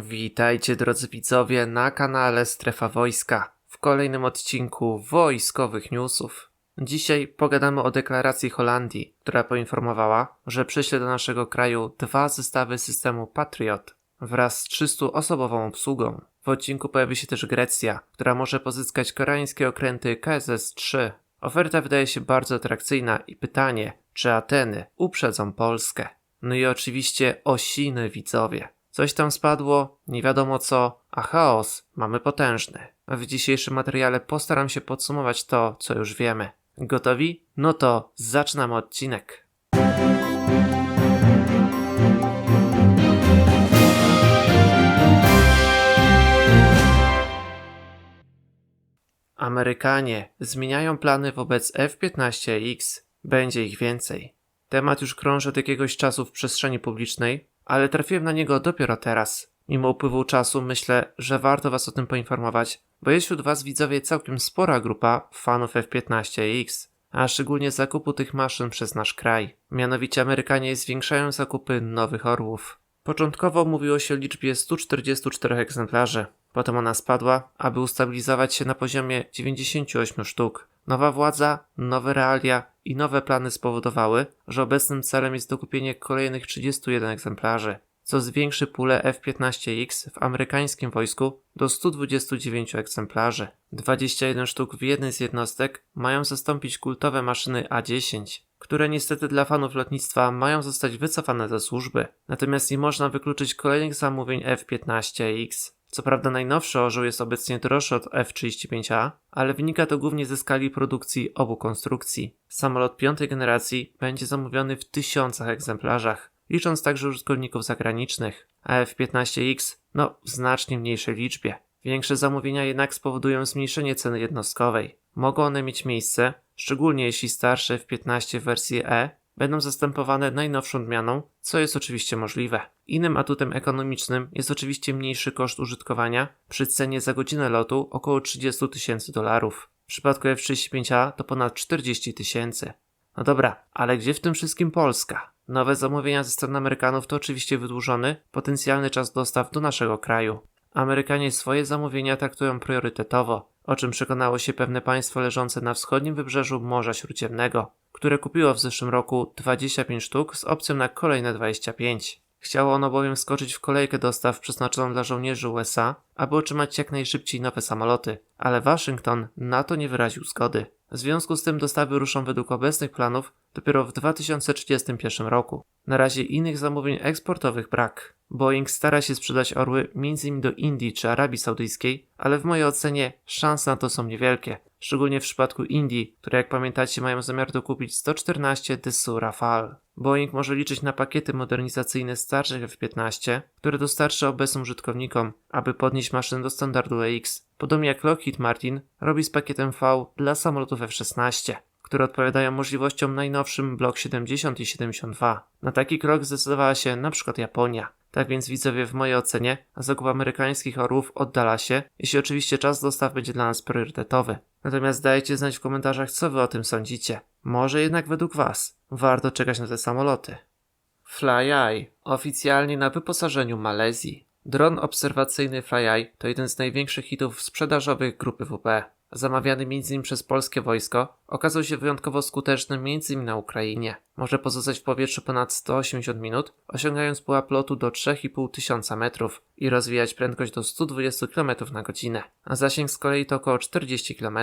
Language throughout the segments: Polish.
Witajcie drodzy widzowie na kanale Strefa Wojska w kolejnym odcinku wojskowych newsów. Dzisiaj pogadamy o deklaracji Holandii, która poinformowała, że przyśle do naszego kraju dwa zestawy systemu Patriot wraz z 300-osobową obsługą. W odcinku pojawi się też Grecja, która może pozyskać koreańskie okręty KSS-3. Oferta wydaje się bardzo atrakcyjna i pytanie, czy Ateny uprzedzą Polskę. No i oczywiście osiny widzowie. Coś tam spadło, nie wiadomo co, a chaos mamy potężny. W dzisiejszym materiale postaram się podsumować to, co już wiemy. Gotowi? No to zaczynamy odcinek. Amerykanie zmieniają plany wobec F-15X. Będzie ich więcej. Temat już krąży od jakiegoś czasu w przestrzeni publicznej, ale trafiłem na niego dopiero teraz. Mimo upływu czasu myślę, że warto Was o tym poinformować, bo jest wśród Was widzowie całkiem spora grupa fanów F-15X, a szczególnie zakupu tych maszyn przez nasz kraj. Mianowicie Amerykanie zwiększają zakupy nowych orłów. Początkowo mówiło się o liczbie 144 egzemplarzy, potem ona spadła, aby ustabilizować się na poziomie 98 sztuk. Nowa władza, nowe realia i nowe plany spowodowały, że obecnym celem jest dokupienie kolejnych 31 egzemplarzy, co zwiększy pulę F-15X w amerykańskim wojsku do 129 egzemplarzy. 21 sztuk w jednej z jednostek mają zastąpić kultowe maszyny A-10, które niestety dla fanów lotnictwa mają zostać wycofane ze służby. Natomiast nie można wykluczyć kolejnych zamówień F-15X. Co prawda najnowszy orzeł jest obecnie droższy od F-35A, ale wynika to głównie ze skali produkcji obu konstrukcji. Samolot piątej generacji będzie zamówiony w tysiącach egzemplarzach, licząc także użytkowników zagranicznych, a F-15X no w znacznie mniejszej liczbie. Większe zamówienia jednak spowodują zmniejszenie ceny jednostkowej. Mogą one mieć miejsce, szczególnie jeśli starsze F-15 w wersji E będą zastępowane najnowszą odmianą, co jest oczywiście możliwe. Innym atutem ekonomicznym jest oczywiście mniejszy koszt użytkowania przy cenie za godzinę lotu około 30 tysięcy dolarów. W przypadku F-35A to ponad 40 tysięcy. No dobra, ale gdzie w tym wszystkim Polska? Nowe zamówienia ze strony Amerykanów to oczywiście wydłużony, potencjalny czas dostaw do naszego kraju. Amerykanie swoje zamówienia traktują priorytetowo, o czym przekonało się pewne państwo leżące na wschodnim wybrzeżu Morza Śródziemnego, które kupiło w zeszłym roku 25 sztuk z opcją na kolejne 25. Chciało ono bowiem skoczyć w kolejkę dostaw przeznaczoną dla żołnierzy USA, aby otrzymać jak najszybciej nowe samoloty, ale Waszyngton na to nie wyraził zgody. W związku z tym dostawy ruszą według obecnych planów dopiero w 2031 roku. Na razie innych zamówień eksportowych brak. Boeing stara się sprzedać orły m.in. do Indii czy Arabii Saudyjskiej, ale w mojej ocenie szanse na to są niewielkie. Szczególnie w przypadku Indii, które jak pamiętacie mają zamiar dokupić 114 Dessous Rafale. Boeing może liczyć na pakiety modernizacyjne starszych F-15, które dostarczy obecnym użytkownikom, aby podnieść maszynę do standardu EX. Podobnie jak Lockheed Martin robi z pakietem V dla samolotów F-16 które odpowiadają możliwościom najnowszym Block 70 i 72. Na taki krok zdecydowała się przykład Japonia. Tak więc widzowie w mojej ocenie zakup amerykańskich orłów oddala się, jeśli oczywiście czas dostaw będzie dla nas priorytetowy. Natomiast dajcie znać w komentarzach co wy o tym sądzicie. Może jednak według was warto czekać na te samoloty. FlyEye oficjalnie na wyposażeniu Malezji. Dron obserwacyjny FlyEye to jeden z największych hitów sprzedażowych grupy WP zamawiany m.in. przez polskie wojsko, okazał się wyjątkowo skuteczny m.in. na Ukrainie. Może pozostać w powietrzu ponad 180 minut, osiągając pułap lotu do 3,5 tysiąca metrów i rozwijać prędkość do 120 km na godzinę, a zasięg z kolei to około 40 km.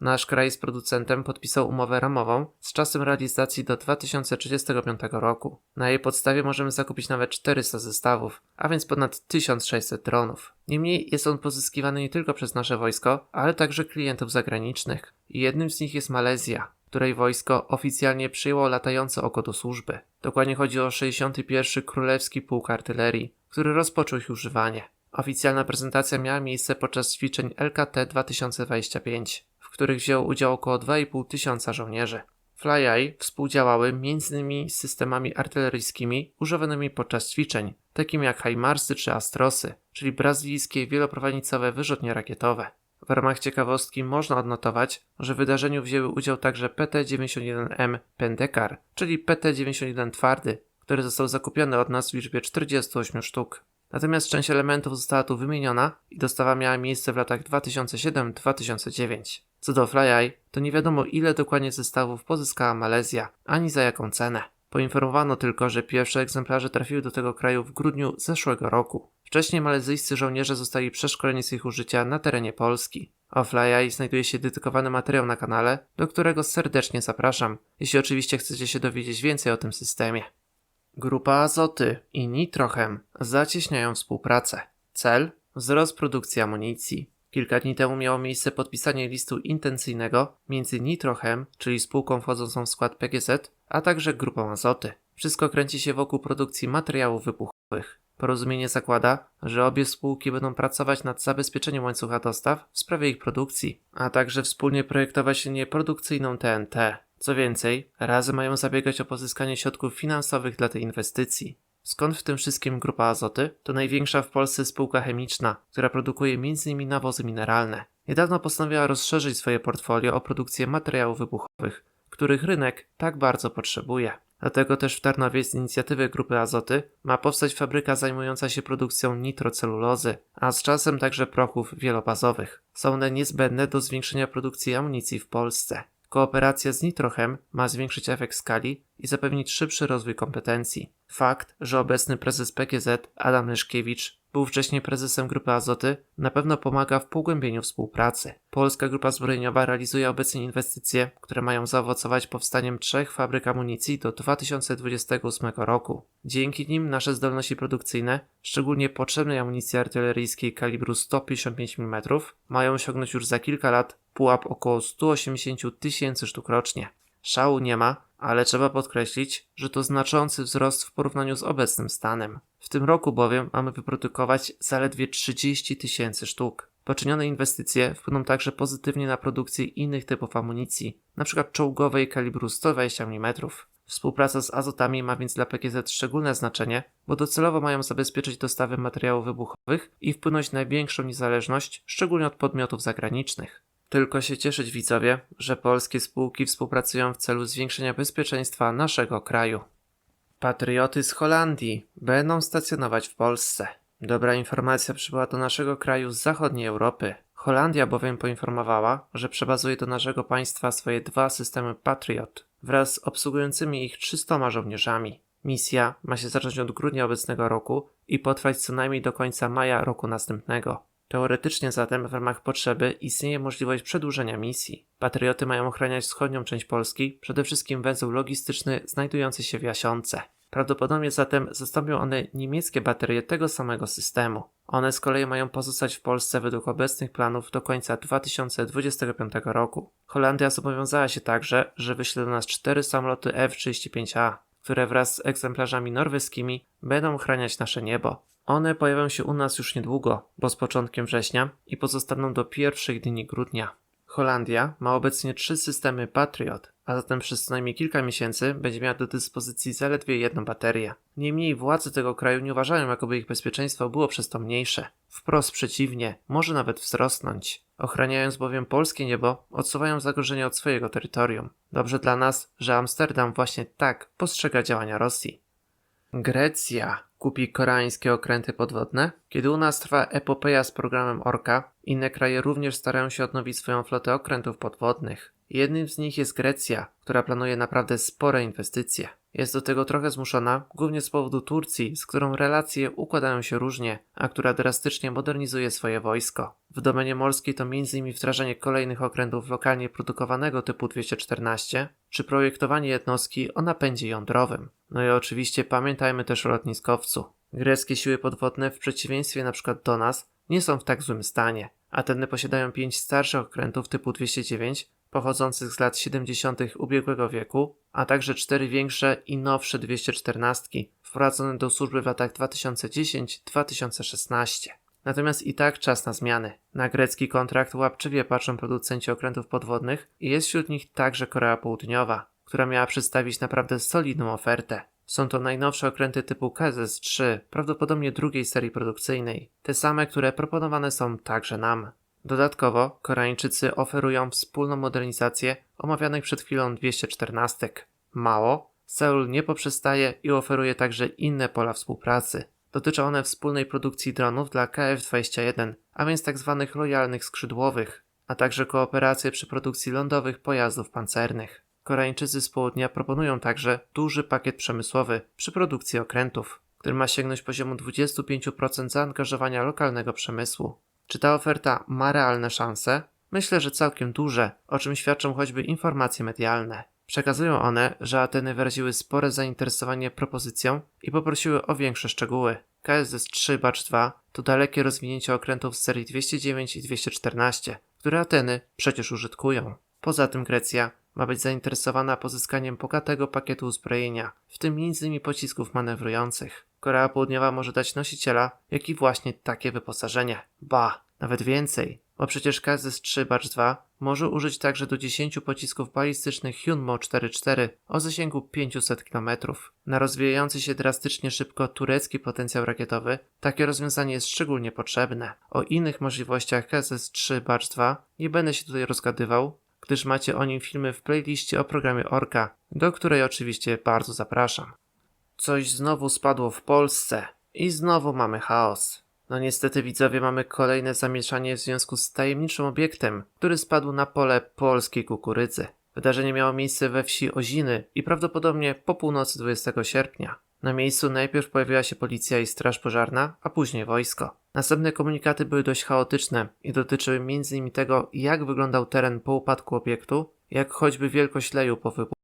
Nasz kraj z producentem podpisał umowę ramową z czasem realizacji do 2035 roku. Na jej podstawie możemy zakupić nawet 400 zestawów, a więc ponad 1600 dronów. Niemniej jest on pozyskiwany nie tylko przez nasze wojsko, ale także klientów zagranicznych. Jednym z nich jest Malezja, której wojsko oficjalnie przyjęło latające oko do służby. Dokładnie chodzi o 61. Królewski Pułk Artylerii, który rozpoczął ich używanie. Oficjalna prezentacja miała miejsce podczas ćwiczeń LKT 2025, w których wzięło udział około 2,5 tysiąca żołnierzy. FlyEye współdziałały m.in. z systemami artyleryjskimi używanymi podczas ćwiczeń, takimi jak HIMARSy czy Astrosy, czyli brazylijskie wieloprowanicowe wyrzutnie rakietowe. W ramach ciekawostki można odnotować, że w wydarzeniu wzięły udział także PT-91M Pendekar, czyli PT-91 twardy, który został zakupiony od nas w liczbie 48 sztuk. Natomiast część elementów została tu wymieniona i dostawa miała miejsce w latach 2007-2009. Co do FlyEye, to nie wiadomo ile dokładnie zestawów pozyskała Malezja, ani za jaką cenę. Poinformowano tylko, że pierwsze egzemplarze trafiły do tego kraju w grudniu zeszłego roku. Wcześniej malezyjscy żołnierze zostali przeszkoleni z ich użycia na terenie Polski. O FlyEye znajduje się dedykowany materiał na kanale, do którego serdecznie zapraszam, jeśli oczywiście chcecie się dowiedzieć więcej o tym systemie. Grupa Azoty i Nitrochem zacieśniają współpracę. Cel? Wzrost produkcji amunicji. Kilka dni temu miało miejsce podpisanie listu intencyjnego między Nitrochem, czyli spółką wchodzącą w skład PGZ, a także Grupą Azoty. Wszystko kręci się wokół produkcji materiałów wybuchowych. Porozumienie zakłada, że obie spółki będą pracować nad zabezpieczeniem łańcucha dostaw w sprawie ich produkcji, a także wspólnie projektować linię produkcyjną TNT. Co więcej, razem mają zabiegać o pozyskanie środków finansowych dla tej inwestycji. Skąd w tym wszystkim Grupa Azoty? To największa w Polsce spółka chemiczna, która produkuje m.in. nawozy mineralne. Niedawno postanowiła rozszerzyć swoje portfolio o produkcję materiałów wybuchowych, których rynek tak bardzo potrzebuje. Dlatego też w Tarnowie z inicjatywy Grupy Azoty ma powstać fabryka zajmująca się produkcją nitrocelulozy, a z czasem także prochów wielobazowych. Są one niezbędne do zwiększenia produkcji amunicji w Polsce. Kooperacja z Nitrochem ma zwiększyć efekt skali i zapewnić szybszy rozwój kompetencji. Fakt, że obecny prezes PGZ Adam Leszkiewicz był wcześniej prezesem Grupy Azoty, na pewno pomaga w pogłębieniu współpracy. Polska Grupa Zbrojeniowa realizuje obecnie inwestycje, które mają zaowocować powstaniem trzech fabryk amunicji do 2028 roku. Dzięki nim nasze zdolności produkcyjne, szczególnie potrzebnej amunicji artyleryjskiej kalibru 155 mm, mają osiągnąć już za kilka lat pułap około 180 tysięcy sztuk rocznie. Szału nie ma, ale trzeba podkreślić, że to znaczący wzrost w porównaniu z obecnym stanem. W tym roku bowiem mamy wyprodukować zaledwie 30 tysięcy sztuk. Poczynione inwestycje wpłyną także pozytywnie na produkcję innych typów amunicji, np. czołgowej kalibru 120 mm. Współpraca z azotami ma więc dla PGZ szczególne znaczenie, bo docelowo mają zabezpieczyć dostawy materiałów wybuchowych i wpłynąć na większą niezależność, szczególnie od podmiotów zagranicznych. Tylko się cieszyć widzowie, że polskie spółki współpracują w celu zwiększenia bezpieczeństwa naszego kraju. Patrioty z Holandii będą stacjonować w Polsce. Dobra informacja przybyła do naszego kraju z zachodniej Europy. Holandia bowiem poinformowała, że przebazuje do naszego państwa swoje dwa systemy Patriot wraz z obsługującymi ich 300 żołnierzami. Misja ma się zacząć od grudnia obecnego roku i potrwać co najmniej do końca maja roku następnego. Teoretycznie zatem w ramach potrzeby istnieje możliwość przedłużenia misji. Patrioty mają ochraniać wschodnią część Polski, przede wszystkim węzeł logistyczny znajdujący się w Jasiące. Prawdopodobnie zatem zastąpią one niemieckie baterie tego samego systemu. One z kolei mają pozostać w Polsce według obecnych planów do końca 2025 roku. Holandia zobowiązała się także, że wyśle do nas cztery samoloty F-35A, które wraz z egzemplarzami norweskimi będą ochraniać nasze niebo. One pojawią się u nas już niedługo, bo z początkiem września i pozostaną do pierwszych dni grudnia. Holandia ma obecnie trzy systemy Patriot, a zatem przez co najmniej kilka miesięcy będzie miała do dyspozycji zaledwie jedną baterię. Niemniej władze tego kraju nie uważają, jakoby ich bezpieczeństwo było przez to mniejsze. Wprost przeciwnie, może nawet wzrosnąć. Ochraniając bowiem polskie niebo, odsuwają zagrożenie od swojego terytorium. Dobrze dla nas, że Amsterdam właśnie tak postrzega działania Rosji. Grecja kupi koreańskie okręty podwodne? Kiedy u nas trwa epopeja z programem Orka, inne kraje również starają się odnowić swoją flotę okrętów podwodnych. Jednym z nich jest Grecja, która planuje naprawdę spore inwestycje. Jest do tego trochę zmuszona, głównie z powodu Turcji, z którą relacje układają się różnie, a która drastycznie modernizuje swoje wojsko. W domenie morskiej to m.in. wdrażanie kolejnych okrętów lokalnie produkowanego typu 214, czy projektowanie jednostki o napędzie jądrowym. No i oczywiście pamiętajmy też o lotniskowcu. Greckie siły podwodne w przeciwieństwie np. do nas nie są w tak złym stanie. Ateny posiadają pięć starszych okrętów typu 209, pochodzących z lat 70. ubiegłego wieku, a także cztery większe i nowsze 214, wprowadzone do służby w latach 2010-2016. Natomiast i tak czas na zmiany. Na grecki kontrakt łapczywie patrzą producenci okrętów podwodnych i jest wśród nich także Korea Południowa, która miała przedstawić naprawdę solidną ofertę. Są to najnowsze okręty typu KZS-3, prawdopodobnie drugiej serii produkcyjnej, te same, które proponowane są także nam. Dodatkowo Koreańczycy oferują wspólną modernizację omawianych przed chwilą 214. Mało, Seul nie poprzestaje i oferuje także inne pola współpracy. Dotyczą one wspólnej produkcji dronów dla KF-21, a więc tzw. lojalnych skrzydłowych, a także kooperację przy produkcji lądowych pojazdów pancernych. Koreańczycy z południa proponują także duży pakiet przemysłowy przy produkcji okrętów, który ma sięgnąć poziomu 25% zaangażowania lokalnego przemysłu. Czy ta oferta ma realne szanse? Myślę, że całkiem duże, o czym świadczą choćby informacje medialne. Przekazują one, że Ateny wyraziły spore zainteresowanie propozycją i poprosiły o większe szczegóły. KSS-3 Batch 2 to dalekie rozwinięcie okrętów z serii 209 i 214, które Ateny przecież użytkują. Poza tym Grecja ma być zainteresowana pozyskaniem bogatego pakietu uzbrojenia, w tym m.in. pocisków manewrujących. Korea Południowa może dać nosiciela, jak i właśnie takie wyposażenie. Ba, nawet więcej, bo przecież KZS-3 Batch 2 może użyć także do 10 pocisków balistycznych Hyunmo 4-4 o zasięgu 500 km. Na rozwijający się drastycznie szybko turecki potencjał rakietowy takie rozwiązanie jest szczególnie potrzebne. O innych możliwościach KZS-3 Batch 2 nie będę się tutaj rozgadywał, gdyż macie o nim filmy w playliście o programie Orka, do której oczywiście bardzo zapraszam. Coś znowu spadło w Polsce i znowu mamy chaos. No niestety widzowie mamy kolejne zamieszanie w związku z tajemniczym obiektem, który spadł na pole polskiej kukurydzy. Wydarzenie miało miejsce we wsi Oziny i prawdopodobnie po północy 20 sierpnia. Na miejscu najpierw pojawiła się policja i straż pożarna, a później wojsko. Następne komunikaty były dość chaotyczne i dotyczyły m.in. tego, jak wyglądał teren po upadku obiektu, jak choćby wielkość leju po wybuchu.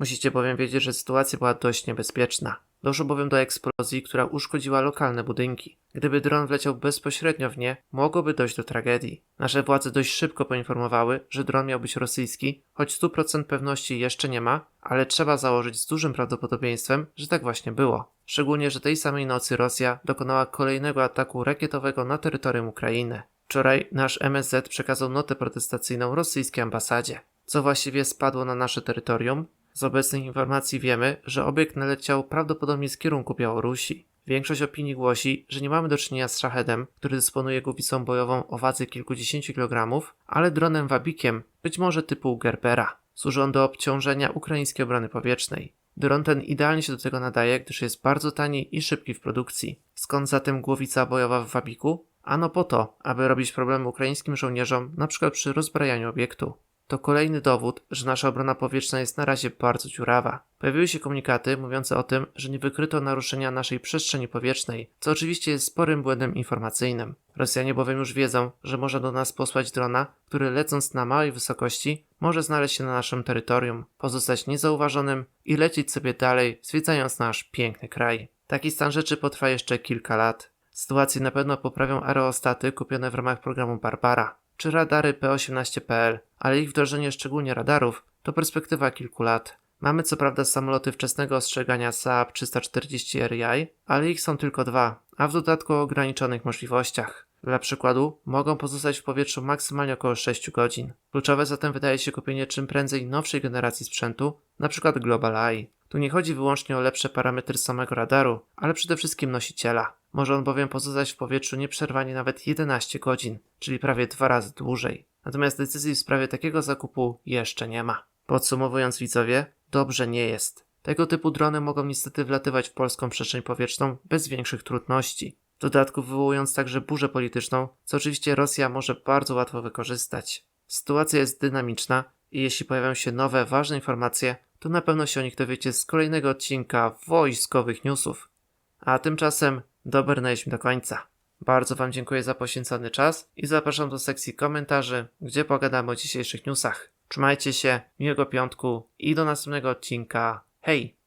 Musicie bowiem wiedzieć, że sytuacja była dość niebezpieczna. Doszło bowiem do eksplozji, która uszkodziła lokalne budynki. Gdyby dron wleciał bezpośrednio w nie, mogłoby dojść do tragedii. Nasze władze dość szybko poinformowały, że dron miał być rosyjski, choć 100% pewności jeszcze nie ma, ale trzeba założyć z dużym prawdopodobieństwem, że tak właśnie było. Szczególnie, że tej samej nocy Rosja dokonała kolejnego ataku rakietowego na terytorium Ukrainy. Wczoraj nasz MSZ przekazał notę protestacyjną rosyjskiej ambasadzie. Co właściwie spadło na nasze terytorium? Z obecnych informacji wiemy, że obiekt naleciał prawdopodobnie z kierunku Białorusi. Większość opinii głosi, że nie mamy do czynienia z szachedem, który dysponuje głowicą bojową o wadze kilkudziesięciu kilogramów, ale dronem wabikiem, być może typu Gerbera. Służy on do obciążenia ukraińskiej obrony powietrznej. Dron ten idealnie się do tego nadaje, gdyż jest bardzo tani i szybki w produkcji. Skąd zatem głowica bojowa w wabiku? Ano po to, aby robić problemy ukraińskim żołnierzom, np. przy rozbrajaniu obiektu. To kolejny dowód, że nasza obrona powietrzna jest na razie bardzo dziurawa. Pojawiły się komunikaty mówiące o tym, że nie wykryto naruszenia naszej przestrzeni powietrznej, co oczywiście jest sporym błędem informacyjnym. Rosjanie bowiem już wiedzą, że można do nas posłać drona, który lecąc na małej wysokości może znaleźć się na naszym terytorium, pozostać niezauważonym i lecieć sobie dalej, zwiedzając nasz piękny kraj. Taki stan rzeczy potrwa jeszcze kilka lat. Sytuację na pewno poprawią aerostaty kupione w ramach programu Barbara czy radary P18PL, ale ich wdrożenie szczególnie radarów to perspektywa kilku lat. Mamy co prawda samoloty wczesnego ostrzegania Saab 340 RI, ale ich są tylko dwa, a w dodatku o ograniczonych możliwościach. Dla przykładu, mogą pozostać w powietrzu maksymalnie około 6 godzin. Kluczowe zatem wydaje się kupienie czym prędzej nowszej generacji sprzętu, np. Global Eye. Tu nie chodzi wyłącznie o lepsze parametry samego radaru, ale przede wszystkim nosiciela. Może on bowiem pozostać w powietrzu nieprzerwanie nawet 11 godzin, czyli prawie dwa razy dłużej. Natomiast decyzji w sprawie takiego zakupu jeszcze nie ma. Podsumowując widzowie, dobrze nie jest. Tego typu drony mogą niestety wlatywać w polską przestrzeń powietrzną bez większych trudności. W dodatku wywołując także burzę polityczną, co oczywiście Rosja może bardzo łatwo wykorzystać. Sytuacja jest dynamiczna i jeśli pojawią się nowe, ważne informacje, to na pewno się o nich dowiecie z kolejnego odcinka wojskowych newsów. A tymczasem dobrnęliśmy do końca. Bardzo Wam dziękuję za poświęcony czas i zapraszam do sekcji komentarzy, gdzie pogadamy o dzisiejszych newsach. Trzymajcie się, miłego piątku i do następnego odcinka. Hej!